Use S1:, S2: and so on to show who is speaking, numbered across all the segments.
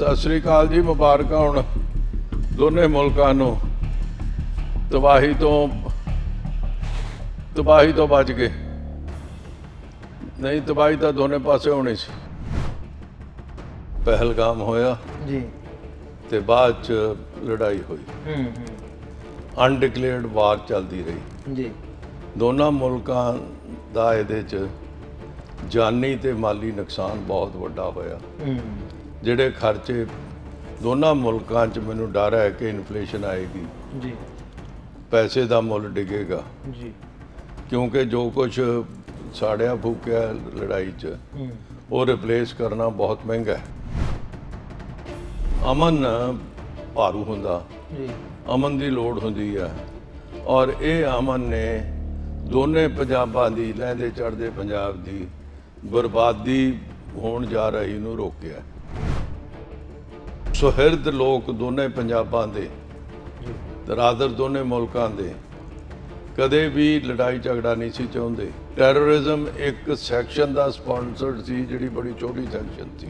S1: ਸਤਿ ਸ੍ਰੀ ਅਕਾਲ ਜੀ ਮੁਬਾਰਕਾਂ ਹੁਣ ਦੋਨੇ ਮੁਲਕਾਂ ਨੂੰ। ਤਬਾਹੀ ਤੋਂ ਤਬਾਹੀ ਤੋਂ ਬਚ ਗਏ। ਨਹੀਂ ਤਬਾਹੀ ਤਾਂ ਦੋਨੇ ਪਾਸੇ ਹੋਣੀ ਸੀ। ਪਹਿਲਗਾਮ ਹੋਇਆ
S2: ਜੀ।
S1: ਤੇ ਬਾਅਦ ਚ ਲੜਾਈ ਹੋਈ।
S2: ਹੂੰ ਹੂੰ।
S1: ਅਨਡਿਕਲੇਅਰਡ ਵਾਰ ਚੱਲਦੀ ਰਹੀ।
S2: ਜੀ।
S1: ਦੋਨਾਂ ਮੁਲਕਾਂ ਦਾ ਇਹਦੇ ਚ ਜਾਨੀ ਤੇ ਮਾਲੀ ਨੁਕਸਾਨ ਬਹੁਤ ਵੱਡਾ ਹੋਇਆ।
S2: ਹੂੰ।
S1: ਜਿਹੜੇ ਖਰਚੇ ਦੋਨਾਂ ਮੁਲਕਾਂ 'ਚ ਮੈਨੂੰ ਡਰ ਹੈ ਕਿ ਇਨਫਲੇਸ਼ਨ ਆਏਗੀ।
S2: ਜੀ।
S1: ਪੈਸੇ ਦਾ ਮੁੱਲ ਡਿੱਗੇਗਾ।
S2: ਜੀ।
S1: ਕਿਉਂਕਿ ਜੋ ਕੁਝ ਸਾੜਿਆ ਫੂਕਿਆ ਲੜਾਈ 'ਚ ਉਹ ਰਿਪਲੇਸ ਕਰਨਾ ਬਹੁਤ ਮਹਿੰਗਾ ਹੈ। ਅਮਨ ਭਾਰੂ ਹੁੰਦਾ।
S2: ਜੀ।
S1: ਅਮਨ ਦੀ ਲੋੜ ਹੁੰਦੀ ਹੈ। ਔਰ ਇਹ ਅਮਨ ਨੇ ਦੋਨੇ ਪੰਜਾਬਾਂ ਦੀ ਲਹਿੰਦੇ ਚੜ੍ਹਦੇ ਪੰਜਾਬ ਦੀ ਬਰਬਾਦੀ ਹੋਣ ਜਾ ਰਹੀ ਨੂੰ ਰੋਕਿਆ। ਸੁਹਿਰਦ ਲੋਕ ਦੋਨੇ ਪੰਜਾਬਾਂ ਦੇ ਰਾਦਰ ਦੋਨੇ ਮੁਲਕਾਂ ਦੇ। ਕਦੇ ਵੀ ਲੜਾਈ ਝਗੜਾ ਨਹੀਂ ਸੀ ਚਾਹੁੰਦੇ। ਟੈਰਰਿਜ਼ਮ ਇੱਕ ਸੈਕਸ਼ਨ ਦਾ ਸਪਾਂਸਰਡ ਸੀ ਜਿਹੜੀ ਬੜੀ ਛੋਟੀ ਸੈਕਸ਼ਨ ਸੀ।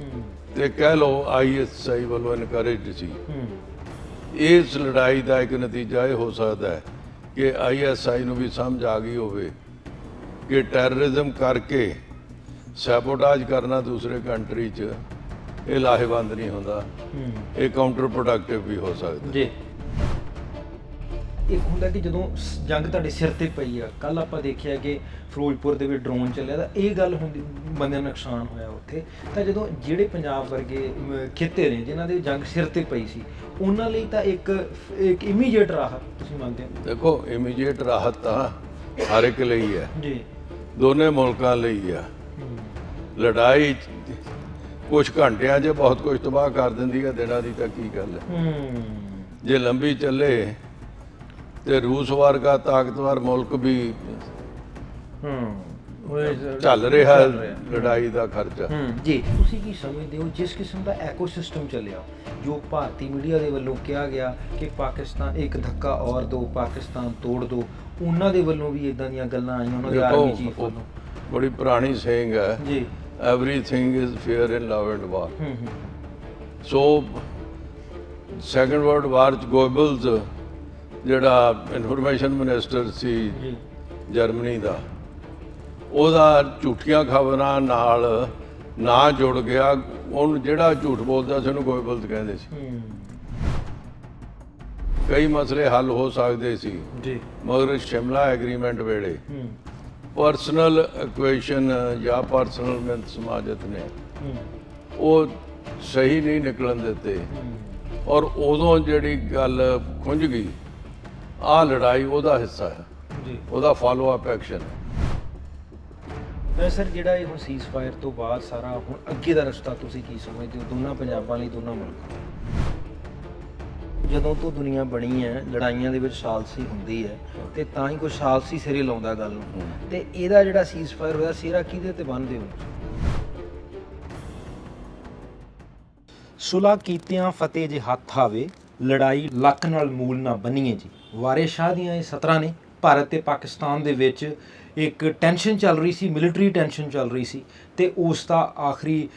S1: ਤੇ ਕਹਿ ਲਓ ਆਈਐਸਆਈ ਵੱਲੋਂ ਇਨਕਰੇਜ ਸੀ। ਇਸ ਲੜਾਈ ਦਾ ਇੱਕ ਨਤੀਜਾ ਇਹ ਹੋ ਸਕਦਾ ਹੈ ਕਿ ਆਈਐਸਆਈ ਨੂੰ ਵੀ ਸਮਝ ਆ ਗਈ ਹੋਵੇ ਕਿ ਟੈਰਰਿਜ਼ਮ ਕਰਕੇ ਸੈਬੋਟਾਜ ਕਰਨਾ ਦੂਸਰੇ ਕੰਟਰੀ 'ਚ ਇਹ ਲਾਹੇਵੰਦ ਨਹੀਂ ਹੁੰਦਾ। ਇਹ ਕਾਊਂਟਰ ਪ੍ਰੋਡਕਟਿਵ ਵੀ ਹੋ ਸਕਦਾ
S2: ਜੀ। ਇੱਕ ਹੁੰਦਾ ਕਿ ਜਦੋਂ ਜੰਗ ਤੁਹਾਡੇ ਸਿਰ ਤੇ ਪਈ ਆ ਕੱਲ ਆਪਾਂ ਦੇਖਿਆ ਕਿ ਫਿਰੋਜ਼ਪੁਰ ਦੇ ਵਿੱਚ ਡਰੋਨ ਚੱਲਿਆ ਤਾਂ ਇਹ ਗੱਲ ਹੁੰਦੀ ਬੰਦੇ ਨੂੰ ਨੁਕਸਾਨ ਹੋਇਆ ਉੱਥੇ। ਤਾਂ ਜਦੋਂ ਜਿਹੜੇ ਪੰਜਾਬ ਵਰਗੇ ਖਿੱਤੇ ਨੇ ਜਿਨ੍ਹਾਂ ਦੇ ਜੰਗ ਸਿਰ ਤੇ ਪਈ ਸੀ ਉਹਨਾਂ ਲਈ ਤਾਂ ਇੱਕ ਇੱਕ ਇਮੀਡੀਏਟ ਰਾਹਤ ਤੁਸੀਂ ਮੰਨਦੇ ਹੋ?
S1: ਦੇਖੋ ਇਮੀਡੀਏਟ ਰਾਹਤ ਤਾਂ ਹਰ ਇੱਕ ਲਈ ਹੈ।
S2: ਜੀ।
S1: ਦੋਨੇ ਮੁਲਕਾਂ ਲਈ ਆ ਲੜਾਈ ਕੁਝ ਘੰਟਿਆਂ 'ਚ ਬਹੁਤ ਕੁਝ ਤਬਾਹ ਕਰ ਦਿੰਦੀ ਹੈ ਦਿਨਾਂ ਦੀ ਤਾਂ ਕੀ ਗੱਲ ਹੈ
S2: ਹੂੰ।
S1: ਜੇ ਲੰਬੀ ਚੱਲੇ ਤੇ ਰੂਸ ਵਰਗਾ ਤਾਕਤਵਰ ਮੁਲਕ ਵੀ
S2: ਹੂੰ।
S1: ਚੱਲ ਰਿਹਾ ਲੜਾਈ ਦਾ ਖਰਚਾ।
S2: ਹੂੰ। ਜੀ ਤੁਸੀਂ ਕੀ ਸਮਝਦੇ ਹੋ ਜਿਸ ਕਿਸਮ ਦਾ ਐਕੋਸਿਸਟਮ ਚੱਲਿਆ ਜੋ ਭਾਰਤੀ ਮੀਡੀਆ ਦੇ ਵੱਲੋਂ ਕਿਹਾ ਗਿਆ ਕਿ ਪਾਕਿਸਤਾਨ ਇੱਕ ਧੱਕਾ ਔਰ ਦੋ ਪਾਕਿਸਤਾਨ ਤੋੜ ਦੋ ਉਹਨਾਂ ਦੇ ਵੱਲੋਂ ਵੀ ਇਦਾਂ ਦੀਆਂ ਗੱਲਾਂ ਆਈਆਂ ਉਹਨਾਂ ਦੇ ਆਰਮੀ ਚੀਫ ਵੱਲੋਂ?
S1: ਬੜੀ ਪੁਰਾਣੀ ਸੇਇੰਗ ਹੈ
S2: ਜੀ।
S1: Everything is fair in love and war
S2: hmm hmm
S1: so second world war ਚ ਗੋਇਬਲਸ ਜਿਹੜਾ ਇਨਫੋਰਮੇਸ਼ਨ ਮਿਨਿਸਟਰ ਸੀ ਜਰਮਨੀ ਦਾ ਉਹਦਾ ਝੂਠੀਆਂ ਖਬਰਾਂ ਨਾਲ ਨਾ ਜੁੜ ਗਿਆ। ਉਹਨੂੰ ਜਿਹੜਾ ਝੂਠ ਬੋਲਦਾ ਸੀ ਉਹਨੂੰ ਗੋਇਬਲਸ ਕਹਿੰਦੇ ਸੀ। ਕਈ ਮਸਲੇ ਹੱਲ ਹੋ ਸਕਦੇ ਸੀ।
S2: ਜੀ।
S1: ਮਗਰ ਸ਼ਿਮਲਾ ਐਗਰੀਮੈਂਟ ਵੇਲੇ ਪਰਸਨਲ ਇਕੁਏਸ਼ਨ ਜਾਂ ਪਰਸਨਲ ਮਿੰਤ ਸਮਾਜਤ ਨੇ ਉਹ ਸਹੀ ਨਹੀਂ ਨਿਕਲਣ ਦਿੱਤੇ। ਔਰ ਉਦੋਂ ਜਿਹੜੀ ਗੱਲ ਖੁੰਝ ਗਈ ਆ ਲੜਾਈ ਉਹਦਾ ਹਿੱਸਾ ਹੈ।
S2: ਜੀ।
S1: ਉਹਦਾ ਫਾਲੋ ਅਪ ਐਕਸ਼ਨ
S2: ਸਰ ਜਿਹੜਾ ਇਹ ਹੁਣ ਸੀਜ਼ਫਾਇਰ ਤੋਂ ਬਾਅਦ ਸਾਰਾ ਹੁਣ ਅੱਗੇ ਦਾ ਰਸਤਾ ਤੁਸੀਂ ਕੀ ਸਮਝਦੇ ਹੋ? ਦੋਨਾਂ ਪੰਜਾਬਾਂ ਲਈ ਦੋਨਾਂ ਮੁਲਕਾਂ ਲਈ? ਜਦੋਂ ਤੋਂ ਦੁਨੀਆ ਬਣੀ ਹੈ ਲੜਾਈਆਂ ਦੇ ਵਿੱਚ ਸਾਲਸੀ ਹੁੰਦੀ ਹੈ ਤੇ ਤਾਂ ਹੀ ਕੋਈ ਸਾਲਸੀ ਸਿਰੇ ਲਾਉਂਦਾ ਗੱਲ ਨੂੰ। ਤੇ ਇਹਦਾ ਜਿਹੜਾ ਸੀਜ਼ਫਾਇਰ ਹੋਇਆ ਸਿਰਾ ਕਿਹਦੇ ਤੇ ਬੰਨਦੇ ਹੋ? ਸੁਲਾ ਕੀਤਿਆਂ ਫਤਿਹ ਜੇ ਹੱਥ ਆਵੇ ਲੜਾਈ ਲੱਕ ਨਾਲ ਮੂਲ ਨਾ ਬੰਨੀਏ ਜੀ। ਵਾਰੇ ਸ਼ਾਹ ਦੀਆਂ ਇਹ ਸਤਰਾਂ ਨੇ ਭਾਰਤ ਤੇ ਪਾਕਿਸਤਾਨ ਦੇ ਵਿੱਚ ਇੱਕ ਟੈਨਸ਼ਨ ਚੱਲ ਰਹੀ ਸੀ ਮਿਲਟਰੀ ਟੈਨਸ਼ਨ ਚੱਲ ਰਹੀ ਸੀ। ਤੇ ਉਸ ਦਾ ਆਖਰੀ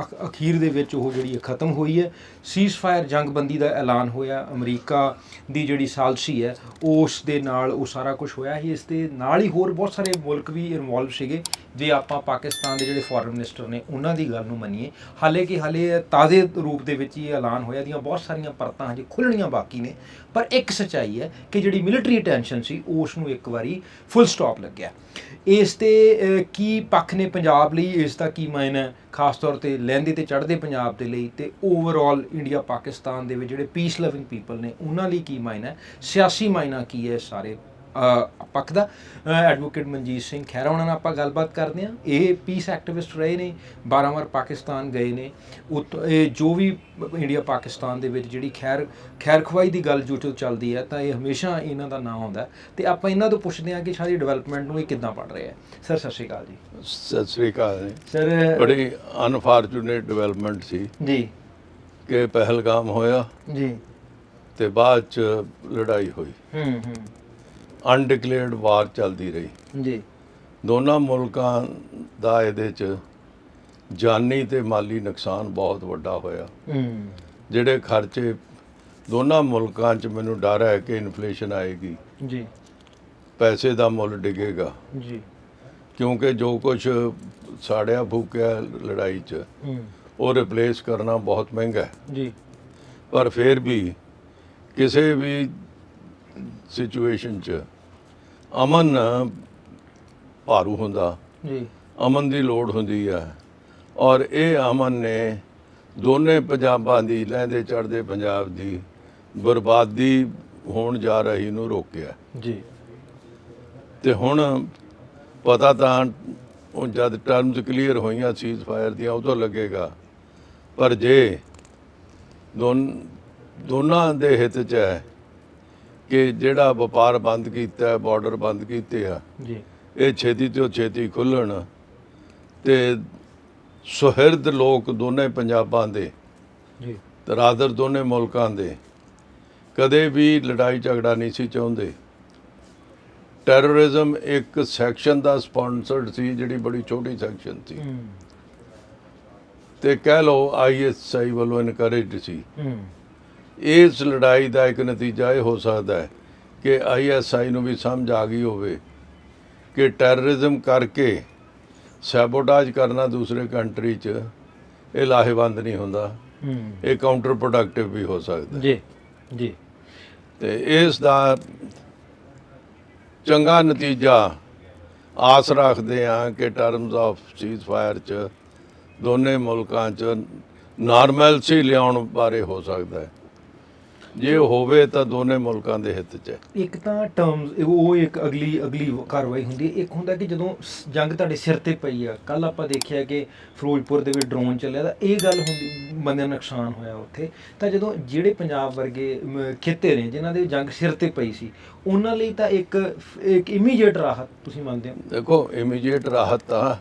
S2: ਅਖ- ਅਖੀਰ ਦੇ ਵਿੱਚ ਉਹ ਜਿਹੜੀ ਹੈ ਖਤਮ ਹੋਈ ਹੈ। ਸੀਜ਼ਫਾਇਰ ਜੰਗਬੰਦੀ ਦਾ ਐਲਾਨ ਹੋਇਆ। ਅਮਰੀਕਾ ਦੀ ਜਿਹੜੀ ਸਾਲਸੀ ਹੈ, ਉਸ ਦੇ ਨਾਲ ਉਹ ਸਾਰਾ ਕੁਝ ਹੋਇਆ ਸੀ। ਇਸ ਦੇ ਨਾਲ ਹੀ ਹੋਰ ਬਹੁਤ ਸਾਰੇ ਮੁਲਕ ਵੀ ਇਨਵੋਲਵ ਸੀਗੇ। ਜੇ ਆਪਾਂ ਪਾਕਿਸਤਾਨ ਦੇ ਜਿਹੜੇ ਫੋਰਨ ਮਿਨਿਸਟਰ ਨੇ, ਉਹਨਾਂ ਦੀ ਗੱਲ ਨੂੰ ਮੰਨੀਏ, ਹਾਲੇ ਕਿ ਹਾਲੇ ਤਾਜ਼ੇ ਰੂਪ ਦੇ ਵਿੱਚ ਹੀ ਇਹ ਐਲਾਨ ਹੋਇਆ। ਦੀਆਂ ਬਹੁਤ ਸਾਰੀਆਂ ਪਰਤਾਂ ਹਜੇ ਖੁੱਲਣੀਆਂ ਬਾਕੀ ਨੇ। ਪਰ ਇੱਕ ਸਚਾਈ ਹੈ ਕਿ ਜਿਹੜੀ ਮਿਲਟਰੀ ਟੈਨਸ਼ਨ ਸੀ, ਉਸ ਨੂੰ ਇੱਕ ਵਾਰੀ ਫੁੱਲ ਸਟਾਪ ਲੱਗਿਆ। ਇਸ ਤੇ ਕੀ ਪੱਖ ਨੇ ਪੰਜਾਬ ਲਈ ਇਸ ਦਾ ਕੀ ਮਾਇਨਾ ਹੈ? ਖਾਸ ਤੌਰ ਤੇ ਲਹਿੰਦੇ ਤੇ ਚੜ੍ਹਦੇ ਪੰਜਾਬ ਦੇ ਲਈ ਤੇ ਓਵਰਆਲ ਇੰਡੀਆ ਪਾਕਿਸਤਾਨ ਦੇ ਵਿੱਚ ਜਿਹੜੇ ਪੀਸ ਲਵਿੰਗ ਪੀਪਲ ਨੇ, ਉਹਨਾਂ ਲਈ ਕੀ ਮਾਇਨਾ ਹੈ? ਸਿਆਸੀ ਮਾਇਨਾ ਕੀ ਹੈ ਸਾਰੇ ਪੱਖ ਦਾ। ਐਡਵੋਕੇਟ ਮਨਜੀਤ ਸਿੰਘ ਖਹਿਰਾ ਉਹਨਾਂ ਨਾਲ ਆਪਾਂ ਗੱਲਬਾਤ ਕਰਦੇ ਹਾਂ। ਇਹ ਪੀਸ ਐਕਟਿਵਿਸਟ ਰਹੇ ਨੇ 12 ਵਾਰ ਪਾਕਿਸਤਾਨ ਗਏ ਨੇ। ਇਹ ਜੋ ਵੀ ਇੰਡੀਆ ਪਾਕਿਸਤਾਨ ਦੇ ਵਿੱਚ ਜਿਹੜੀ ਖੈਰ ਖੈਰ ਖਵਾਈ ਦੀ ਗੱਲ ਜੋ ਜੋ ਚੱਲਦੀ ਹੈ ਤਾਂ ਇਹ ਹਮੇਸ਼ਾ ਇਹਨਾਂ ਦਾ ਨਾਂ ਆਉਂਦਾ। ਤੇ ਆਪਾਂ ਇਹਨਾਂ ਤੋਂ ਪੁੱਛਦੇ ਹਾਂ ਕਿ ਸਾਡੀ ਡਿਵੈਲਪਮੈਂਟ ਨੂੰ ਇਹ ਕਿੱਦਾਂ ਪੜ ਰਹੇ ਆ ਸਰ ਸਤਿ ਸ਼੍ਰੀ ਅਕਾਲ ਜੀ।
S1: ਸਤਿ ਸ੍ਰੀ ਅਕਾਲ ਜੀ।
S2: ਸਰ
S1: ਬੜੀ ਅਨਫਾਰਚੂਨੇਟ ਡਿਵੈਲਪਮੈਂਟ ਸੀ।
S2: ਜੀ।
S1: ਕਿ ਪਹਿਲਗਾਮ ਹੋਇਆ
S2: ਜੀ।
S1: ਤੇ ਬਾਅਦ ਚ ਲੜਾਈ ਹੋਈ।
S2: ਹੂੰ ਹੂੰ।
S1: ਅਨਡਿਕਲੇਅਰਡ ਵਾਰ ਚੱਲਦੀ ਰਹੀ।
S2: ਜੀ।
S1: ਦੋਨਾਂ ਮੁਲਕਾਂ ਦਾ ਇਹਦੇ ਚ ਜਾਨੀ ਤੇ ਮਾਲੀ ਨੁਕਸਾਨ ਬਹੁਤ ਵੱਡਾ ਹੋਇਆ।
S2: ਹੂੰ।
S1: ਜਿਹੜੇ ਖਰਚੇ ਦੋਨਾਂ ਮੁਲਕਾਂ 'ਚ ਮੈਨੂੰ ਡਰ ਹੈ ਕਿ ਇਨਫਲੇਸ਼ਨ ਆਏਗੀ।
S2: ਜੀ।
S1: ਪੈਸੇ ਦਾ ਮੁੱਲ ਡਿੱਗੇਗਾ।
S2: ਜੀ।
S1: ਕਿਉਂਕਿ ਜੋ ਕੁਝ ਸਾੜਿਆ ਫੂਕਿਆ ਲੜਾਈ 'ਚ ਉਹ ਰਿਪਲੇਸ ਕਰਨਾ ਬਹੁਤ ਮਹਿੰਗਾ ਹੈ।
S2: ਜੀ।
S1: ਪਰ ਫਿਰ ਵੀ ਕਿਸੇ ਵੀ ਸਿਚੁਏਸ਼ਨ 'ਚ ਅਮਨ ਭਾਰੂ ਹੁੰਦਾ।
S2: ਜੀ।
S1: ਅਮਨ ਦੀ ਲੋੜ ਹੁੰਦੀ ਹੈ ਔਰ ਇਹ ਅਮਨ ਨੇ ਦੋਨੇ ਪੰਜਾਬਾਂ ਦੀ ਲਹਿੰਦੇ ਚੜ੍ਹਦੇ ਪੰਜਾਬ ਦੀ ਬਰਬਾਦੀ ਹੋਣ ਜਾ ਰਹੀ ਨੂੰ ਰੋਕਿਆ।
S2: ਜੀ।
S1: ਤੇ ਹੁਣ ਪਤਾ ਤਾਂ ਉਹ ਜਦ ਟਰਮਸ ਕਲੀਅਰ ਹੋਈਆਂ ਸੀਜ਼ ਫਾਇਰ ਦੀਆਂ ਉਦੋਂ ਲੱਗੇਗਾ। ਪਰ ਜੇ ਦੋਨ ਦੋਨਾਂ ਦੇ ਹਿੱਤ 'ਚ ਹੈ ਕਿ ਜਿਹੜਾ ਵਪਾਰ ਬੰਦ ਕੀਤਾ ਬਾਰਡਰ ਬੰਦ ਕੀਤੇ ਆ
S2: ਜੀ।
S1: ਇਹ ਛੇਤੀ ਤੋਂ ਛੇਤੀ ਖੁੱਲਣ ਤੇ ਸੁਹਿਰਦ ਲੋਕ ਦੋਨੇ ਪੰਜਾਬਾਂ ਦੇ
S2: ਜੀ।
S1: ਤੇ ਰਾਦਰ ਦੋਨੇ ਮੁਲਕਾਂ ਦੇ ਕਦੇ ਵੀ ਲੜਾਈ ਝਗੜਾ ਨਹੀਂ ਸੀ ਚਾਹੁੰਦੇ। ਟੈਰਰਿਜ਼ਮ ਇੱਕ ਸੈਕਸ਼ਨ ਦਾ ਸਪਾਂਸਰਡ ਸੀ ਜਿਹੜੀ ਬੜੀ ਛੋਟੀ ਸੈਕਸ਼ਨ ਸੀ। ਤੇ ਕਹਿ ਲਓ ਆਈਐਸਆਈ ਵੱਲੋਂ ਇਨਕਰੇਜਡ ਸੀ।
S2: ਹੂੰ।
S1: ਇਸ ਲੜਾਈ ਦਾ ਇੱਕ ਨਤੀਜਾ ਇਹ ਹੋ ਸਕਦਾ ਹੈ ਕਿ ਆਈਐਸਆਈ ਨੂੰ ਵੀ ਸਮਝ ਆ ਗਈ ਹੋਵੇ ਕਿ ਟੈਰਰਿਜ਼ਮ ਕਰਕੇ ਸੈਬੋਟਾਜ ਕਰਨਾ ਦੂਸਰੇ ਕੰਟਰੀ 'ਚ ਇਹ ਲਾਹੇਵੰਦ ਨਹੀਂ ਹੁੰਦਾ। ਇਹ ਕਾਊਂਟਰ ਪ੍ਰੋਡਕਟਿਵ ਵੀ ਹੋ ਸਕਦਾ।
S2: ਜੀ ਜੀ।
S1: ਤੇ ਇਸ ਦਾ ਚੰਗਾ ਨਤੀਜਾ ਆਸ ਰੱਖਦੇ ਹਾਂ ਕਿ ਟਰਮਸ ਆਫ ਸੀਜ਼ ਫਾਇਰ 'ਚ ਦੋਨੇ ਮੁਲਕਾਂ 'ਚ ਨਾਰਮਲਸੀ ਲਿਆਉਣ ਬਾਰੇ ਹੋ ਸਕਦਾ ਹੈ। ਜੇ ਹੋਵੇ ਤਾਂ ਦੋਨੇ ਮੁਲਕਾਂ ਦੇ ਹਿੱਤ 'ਚ ਹੈ।
S2: ਇੱਕ ਤਾਂ ਟਰਮਸ ਉਹ ਇੱਕ ਅਗਲੀ ਅਗਲੀ ਕਾਰਵਾਈ ਹੁੰਦੀ ਹੈ। ਇੱਕ ਹੁੰਦਾ ਕਿ ਜਦੋਂ ਜੰਗ ਤੁਹਾਡੇ ਸਿਰ ਤੇ ਪਈ ਆ ਕੱਲ ਆਪਾਂ ਦੇਖਿਆ ਕਿ ਫਿਰੋਜ਼ਪੁਰ ਦੇ ਵਿੱਚ ਡਰੋਨ ਚੱਲਿਆ ਤਾਂ ਇਹ ਗੱਲ ਹੁੰਦੀ ਬੰਦੇ ਦਾ ਨੁਕਸਾਨ ਹੋਇਆ ਉੱਥੇ। ਤਾਂ ਜਦੋਂ ਜਿਹੜੇ ਪੰਜਾਬ ਵਰਗੇ ਖਿੱਤੇ ਨੇ ਜਿਨ੍ਹਾਂ ਦੇ ਜੰਗ ਸਿਰ ਤੇ ਪਈ ਸੀ ਉਹਨਾਂ ਲਈ ਤਾਂ ਇੱਕ ਇੱਕ ਇਮੀਡੀਏਟ ਰਾਹਤ ਤੁਸੀਂ ਮੰਨਦੇ ਹੋ?
S1: ਦੇਖੋ ਇਮੀਡੀਏਟ ਰਾਹਤ ਤਾਂ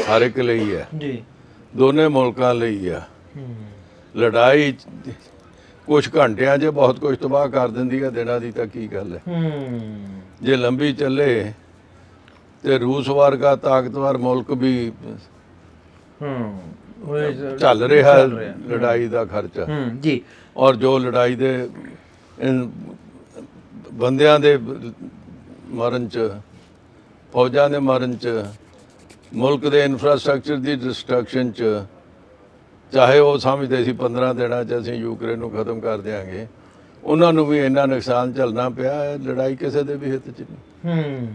S1: ਹਰ ਇੱਕ ਲਈ ਹੈ।
S2: ਜੀ।
S1: ਦੋਨੇ ਮੁਲਕਾਂ ਲਈ ਆ।
S2: ਹੂੰ।
S1: ਲੜਾਈ ਕੁਝ ਘੰਟਿਆਂ 'ਚ ਬਹੁਤ ਕੁਝ ਤਬਾਹ ਕਰ ਦਿੰਦੀ ਹੈ ਦਿਨਾਂ ਦੀ ਤਾਂ ਕੀ ਗੱਲ ਹੈ।
S2: ਹੂੰ।
S1: ਜੇ ਲੰਬੀ ਚੱਲੇ ਤੇ ਰੂਸ ਵਰਗਾ ਤਾਕਤਵਰ ਮੁਲਕ ਵੀ
S2: ਹੂੰ।
S1: ਚੱਲ ਰਿਹਾ। ਲੜਾਈ ਦਾ ਖਰਚਾ।
S2: ਹੂੰ ਜੀ।
S1: ਔਰ ਜੋ ਲੜਾਈ ਦੇ ਬੰਦਿਆਂ ਦੇ ਮਰਨ ਚ ਫੌਜਾਂ ਦੇ ਮਰਨ ਚ ਮੁਲਕ ਦੇ ਇਨਫਰਾਸਟ੍ਰਕਚਰ ਦੀ ਡਿਸਟਰਕਸ਼ਨ ਚ ਚਾਹੇ ਉਹ ਸਮਝਦੇ ਸੀ 15 ਦਿਨਾਂ ਚ ਅਸੀਂ ਯੂਕਰੇਨ ਨੂੰ ਖਤਮ ਕਰ ਦਿਆਂਗੇ ਉਹਨਾਂ ਨੂੰ ਵੀ ਇੰਨਾ ਨੁਕਸਾਨ ਝੱਲਣਾ ਪਿਆ ਲੜਾਈ ਕਿਸੇ ਦੇ ਵੀ ਹਿੱਤ ਚ ਨਹੀਂ।
S2: ਹੂੰ।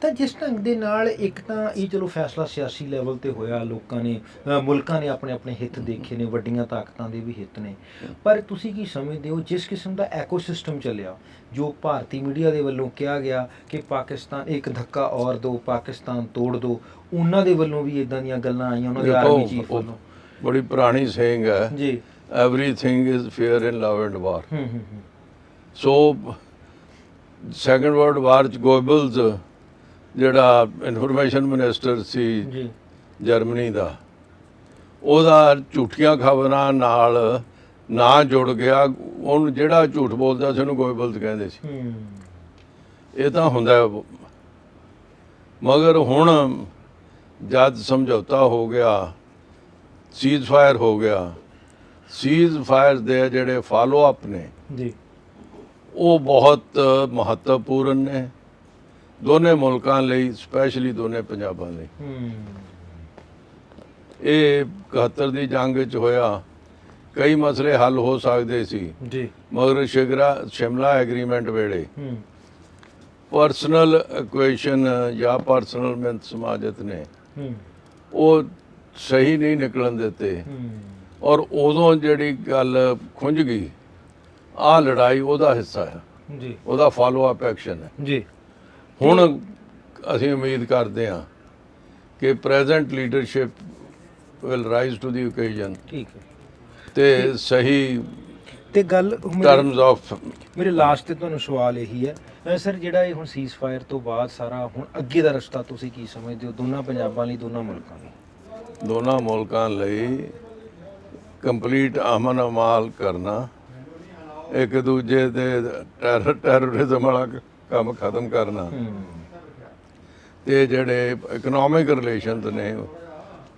S2: ਤਾਂ ਜਿਸ ਢੰਗ ਦੇ ਨਾਲ ਇੱਕ ਤਾਂ ਇਹ ਚਲੋ ਫੈਸਲਾ ਸਿਆਸੀ ਲੈਵਲ ਤੇ ਹੋਇਆ ਲੋਕਾਂ ਨੇ ਮੁਲਕਾਂ ਨੇ ਆਪਣੇ ਆਪਣੇ ਹਿੱਤ ਦੇਖੇ ਨੇ ਵੱਡੀਆਂ ਤਾਕਤਾਂ ਦੇ ਵੀ ਹਿੱਤ ਨੇ। ਪਰ ਤੁਸੀਂ ਕੀ ਸਮਝਦੇ ਹੋ ਜਿਸ ਕਿਸਮ ਦਾ ਐਕੋਸਿਸਟਮ ਚੱਲਿਆ ਜੋ ਭਾਰਤੀ ਮੀਡੀਆ ਦੇ ਵੱਲੋਂ ਕਿਹਾ ਗਿਆ ਕਿ ਪਾਕਿਸਤਾਨ ਇੱਕ ਧੱਕਾ ਔਰ ਦੋ ਪਾਕਿਸਤਾਨ ਤੋੜ ਦੋ ਉਹਨਾਂ ਦੇ ਵੱਲੋਂ ਵੀ ਇਦਾਂ ਦੀਆਂ ਗੱਲਾਂ ਆਈਆਂ ਉਹਨਾਂ ਦੇ ਆਰਮੀ ਚੀਫ ਵੱਲੋਂ।
S1: ਬੜੀ ਪੁਰਾਣੀ ਸੇਇੰਗ ਹੈ।
S2: ਜੀ।
S1: Everything is fair in love and war so second world war ਚ ਗੋਇਬਲਸ ਜਿਹੜਾ ਇਨਫੋਰਮੇਸ਼ਨ ਮਿਨਿਸਟਰ ਸੀ
S2: ਜੀ।
S1: ਜਰਮਨੀ ਦਾ ਉਹਦਾ ਝੂਠੀਆਂ ਖਬਰਾਂ ਨਾਲ ਨਾ ਜੁੜ ਗਿਆ। ਉਹਨੂੰ ਜਿਹੜਾ ਝੂਠ ਬੋਲਦਾ ਸੀ ਉਹਨੂੰ ਗੋਇਬਲਸ ਕਹਿੰਦੇ ਸੀ। ਇਹ ਤਾਂ ਹੁੰਦਾ। ਮਗਰ ਹੁਣ ਜਦ ਸਮਝੌਤਾ ਹੋ ਗਿਆ ਸੀਜ਼ ਫਾਇਰ ਹੋ ਗਿਆ। ਸੀਜ਼ ਫਾਇਰ ਦੇ ਜਿਹੜੇ ਫਾਲੋ ਅਪ ਨੇ
S2: ਜੀ।
S1: ਉਹ ਬਹੁਤ ਮਹੱਤਵਪੂਰਨ ਨੇ। ਦੋਨੇ ਮੁਲਕਾਂ ਲਈ ਸਪੈਸ਼ਲੀ ਦੋਨੇ ਪੰਜਾਬਾਂ ਲਈ। ਇਹ 71 ਦੀ ਜੰਗ ਵਿੱਚ ਹੋਇਆ। ਕਈ ਮਸਲੇ ਹੱਲ ਹੋ ਸਕਦੇ ਸੀ।
S2: ਜੀ।
S1: ਮਗਰ ਸ਼ਿਗਰਾ ਸ਼ਿਮਲਾ ਐਗਰੀਮੈਂਟ ਵੇਲੇ। ਪਰਸਨਲ ਇਕੁਏਸ਼ਨ ਜਾਂ ਪਰਸਨਲ ਮਿੰਤ ਸਮਾਜਤ ਨੇ। ਉਹ ਸਹੀ ਨਹੀਂ ਨਿਕਲਣ ਦਿੱਤੇ। ਔਰ ਉਦੋਂ ਜਿਹੜੀ ਗੱਲ ਖੁੰਝ ਗਈ ਆ ਲੜਾਈ ਉਹਦਾ ਹਿੱਸਾ ਹੈ।
S2: ਜੀ।
S1: ਉਹਦਾ ਫਾਲੋ ਅਪ ਐਕਸ਼ਨ ਹੈ।
S2: ਜੀ।
S1: ਹੁਣ ਅਸੀਂ ਉਮੀਦ ਕਰਦੇ ਹਾਂ ਕਿ present leadership will rise to the occasion
S2: ਠੀਕ ਹੈ।
S1: ਤੇ ਸਹੀ
S2: ਤੇ ਗੱਲ
S1: ਟਰਮਸ ਆਫ
S2: ਮੇਰੇ ਲਾਸਟ ਤੇ ਤੁਹਾਨੂੰ ਸਵਾਲ ਇਹੀ ਹੈ। ਸਰ ਜਿਹੜਾ ਇਹ ਹੁਣ ਸੀਜ਼ ਫਾਇਰ ਤੋਂ ਬਾਅਦ ਸਾਰਾ ਹੁਣ ਅੱਗੇ ਦਾ ਰਸਤਾ ਤੁਸੀਂ ਕੀ ਸਮਝਦੇ ਹੋ? ਦੋਨਾਂ ਪੰਜਾਬਾਂ ਲਈ ਦੋਨਾਂ ਮੁਲਕਾਂ ਲਈ?
S1: ਦੋਨਾਂ ਮੁਲਕਾਂ ਲਈ ਕੰਪਲੀਟ ਅਮਨ ਅਮਾਲ ਕਰਨਾ, ਇੱਕ ਦੂਜੇ ਦੇ ਟੈਰਰ ਟੈਰਰਿਜ਼ਮ ਵਾਲਾ ਕੰਮ ਖਤਮ ਕਰਨਾ।
S2: ਹੂੰ
S1: ਤੇ ਜਿਹੜੇ ਇਕਨੋਮਿਕ ਰਿਲੇਸ਼ਨਸ ਨੇ,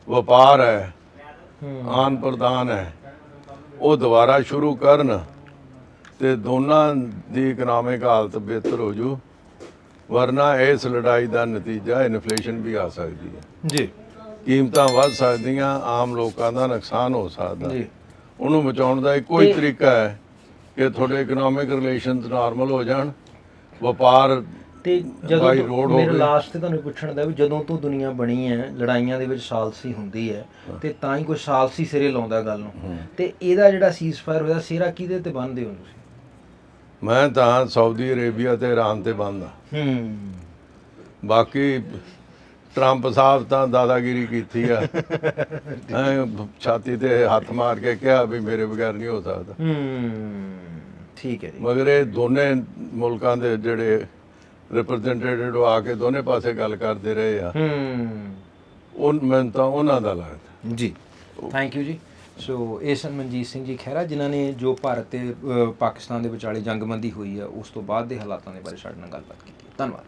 S1: ਵਪਾਰ ਹੈ, ਆਨ ਪ੍ਰਦਾਨ ਹੈ, ਉਹ ਦੁਬਾਰਾ ਸ਼ੁਰੂ ਕਰਨ ਤੇ ਦੋਨਾਂ ਦੀ ਇਕਨੋਮਿਕ ਹਾਲਤ ਬਿਹਤਰ ਹੋ ਜੂ, ਵਰਨਾ ਇਸ ਲੜਾਈ ਦਾ ਨਤੀਜਾ ਇਨਫਲੇਸ਼ਨ ਵੀ ਆ ਸਕਦੀ ਹੈ।
S2: ਜੀ।
S1: ਕੀਮਤਾਂ ਵੱਧ ਸਕਦੀਆਂ ਆਮ ਲੋਕਾਂ ਦਾ ਨੁਕਸਾਨ ਹੋ ਸਕਦਾ।
S2: ਜੀ।
S1: ਉਹਨੂੰ ਬਚਾਉਣ ਦਾ ਇੱਕੋ ਹੀ ਤਰੀਕਾ ਹੈ ਕਿ ਤੁਹਾਡੇ ਇਕਨੋਮਿਕ ਰਿਲੇਸ਼ਨਸ ਨਾਰਮਲ ਹੋ ਜਾਣ ਵਪਾਰ
S2: ਤੇ ਜਦੋਂ ਮੇਰੇ। ਲਾਸਟ ਤੇ ਤੁਹਾਨੂੰ ਪੁੱਛਣ ਦਾ ਵੀ ਜਦੋਂ ਤੋਂ ਦੁਨੀਆ ਬਣੀ ਹੈ ਲੜਾਈਆਂ ਦੇ ਵਿੱਚ ਸਾਲਸੀ ਹੁੰਦੀ ਹੈ ਤੇ ਤਾਂ ਹੀ ਕੋਈ ਸਾਲਸੀ ਸਿਰੇ ਲਾਉਂਦਾ ਗੱਲ ਨੂੰ। ਤੇ ਇਹਦਾ ਜਿਹੜਾ ਸੀਜ਼ਫਾਇਰ ਹੋਇਆ ਸਿਰਾ ਕਿਹਦੇ ਤੇ ਬੰਨਦੇ ਹੋ ਤੁਸੀਂ?
S1: ਮੈਂ ਤਾਂ ਸਾਊਦੀ ਅਰੇਬੀਆ ਤੇ ਇਰਾਨ ਤੇ ਬੰਦ ਆ
S2: ਹੂੰ।
S1: ਬਾਕੀ ਟਰੰਪ ਸਾਹਿਬ ਤਾਂ ਦਾਦਾਗਿਰੀ ਕੀਤੀ ਆ। ਐਂ ਛਾਤੀ ਤੇ ਹੱਥ ਮਾਰ ਕੇ ਕਿਹਾ ਵੀ ਮੇਰੇ ਬਗੈਰ ਨਹੀਂ ਹੋ ਸਕਦਾ।
S2: ਹੂੰ ਠੀਕ ਹੈ ਜੀ।
S1: ਮਗਰ ਇਹ ਦੋਨੇ ਮੁਲਕਾਂ ਦੇ ਜਿਹੜੇ ਰਿਪਰੈਜ਼ੈਂਟੇਟਿਵ ਆ ਕੇ ਦੋਨੇ ਪਾਸੇ ਗੱਲ ਕਰਦੇ ਰਹੇ ਆ।
S2: ਹੂੰ।
S1: ਉਹ ਮੈਨੂੰ ਤਾਂ ਉਹਨਾਂ ਦਾ ਲੱਗਦਾ।
S2: ਜੀ ਥੈਂਕ ਯੂ ਜੀ। ਸੋ ਇਹ ਸਨ ਮਨਜੀਤ ਸਿੰਘ ਜੀ ਖਹਿਰਾ ਜਿਨ੍ਹਾਂ ਨੇ ਜੋ ਭਾਰਤ ਤੇ ਪਾਕਿਸਤਾਨ ਦੇ ਵਿਚਾਲੇ ਜੰਗਬੰਦੀ ਹੋਈ ਹੈ ਉਸ ਤੋਂ ਬਾਅਦ ਦੇ ਹਾਲਾਤਾਂ ਦੇ ਬਾਰੇ ਸਾਡੇ ਨਾਲ ਗੱਲਬਾਤ ਕੀਤੀ। ਧੰਨਵਾਦ।